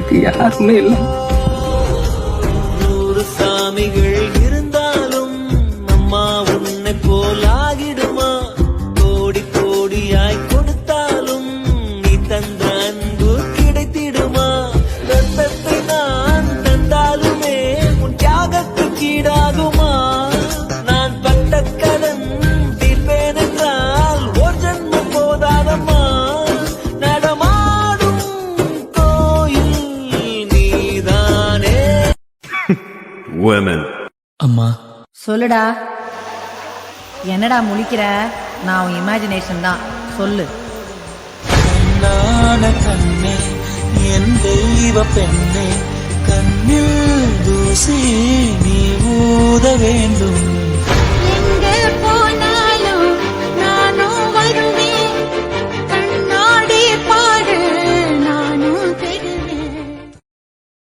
எனக்கு யாருமே இல்லை. சாமிகள் இருந்தாலும் அம்மா உன்னை போல் women. அம்மா. சொல்லுடா. என்னடா முழிக்கிற? நான் உன் இமேஜினேஷன் தான். சொல்லு. கண்ணான கண்ணே என் தெய்வ பெண்ணே கண்ணில் தூசி நீ